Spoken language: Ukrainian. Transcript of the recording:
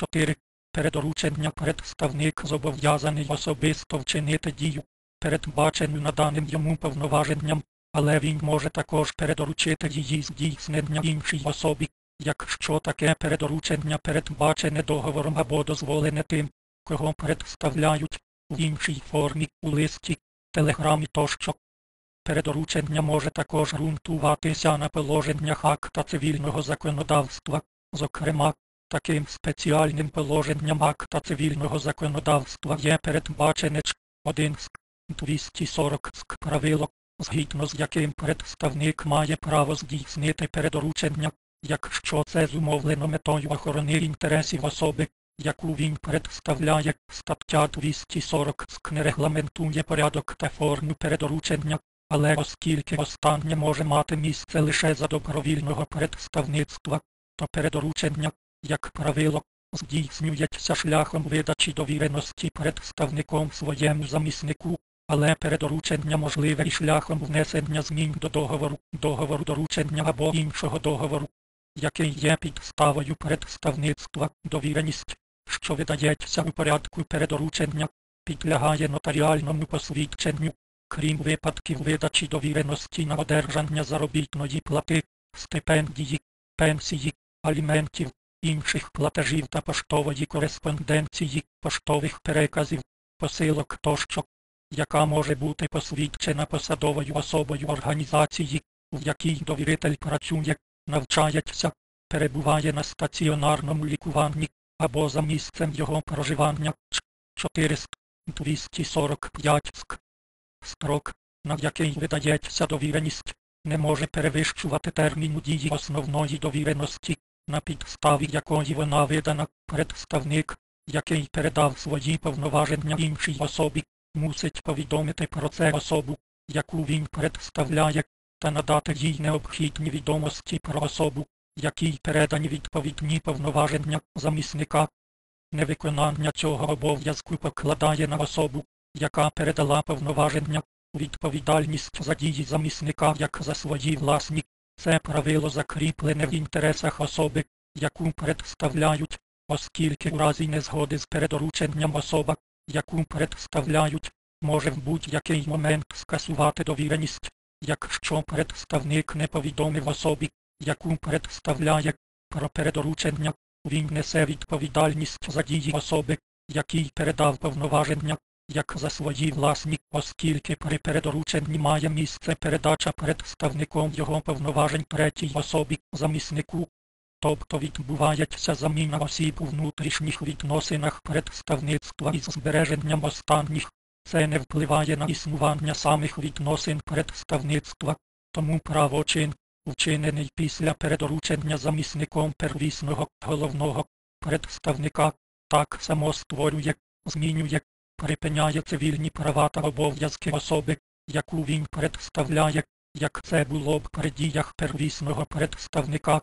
4. Передоручення представник зобов'язаний особисто вчинити дію, передбачену наданим йому повноваженням, але він може також передоручити її здійснення іншій особі, якщо таке передоручення передбачене договором або дозволене тим, кого представляють в іншій формі у листі, телеграмі тощо. Передоручення може також ґрунтуватися на положеннях акта цивільного законодавства, зокрема, таким спеціальним положенням акта цивільного законодавства є передбачене. 1 ск. 240 ск. правило, згідно з яким представник має право здійснити передоручення, якщо це зумовлено метою охорони інтересів особи, яку він представляє, стаття 240 СК. не регламентує порядок та форму передоручення, але оскільки останнє може мати місце лише за добровільного представництва, то передоручення, як правило, здійснюється шляхом видачі довіреності представником своєму заміснику, але передоручення можливе і шляхом внесення змін до договору, договору доручення або іншого договору, який є підставою представництва, довіреність, що видається у порядку передоручення, підлягає нотаріальному посвідченню, крім випадків видачі довіреності на одержання заробітної плати, стипендії, пенсії, аліментів, інших платежів та поштової кореспонденції, поштових переказів, посилок тощо, яка може бути посвідчена посадовою особою організації, в якій довіритель працює, навчається, перебуває на стаціонарному лікуванні або за місцем його проживання Ч. 400 245 ск. Строк, на який видається довіреність, не може перевищувати терміну дії основної довіреності, на підставі якої вона видана представник, який передав свої повноваження іншій особі, мусить повідомити про це особу, яку він представляє, та надати їй необхідні відомості про особу, якій передані відповідні повноваження замісника. Невиконання цього обов'язку покладає на особу, яка передала повноваження, відповідальність за дії замісника як за свої власні. Це правило закріплене в інтересах особи, яку представляють, оскільки у разі незгоди з передорученням особа, яку представляють, може в будь-який момент скасувати довіреність, якщо представник не повідомив особі, яку представляє про передоручення, він несе відповідальність за дії особи, якій передав повноваження, як за свої власні, оскільки при передорученні має місце передача представником його повноважень третій особі, заміснику. Тобто відбувається заміна осіб у внутрішніх відносинах представництва із збереженням останніх. Це не впливає на існування самих відносин представництва, тому правочин, вчинений після передоручення замісником первісного головного представника, так само створює, змінює, припиняє цивільні права та обов'язки особи, яку він представляє, як це було б при діях первісного представника,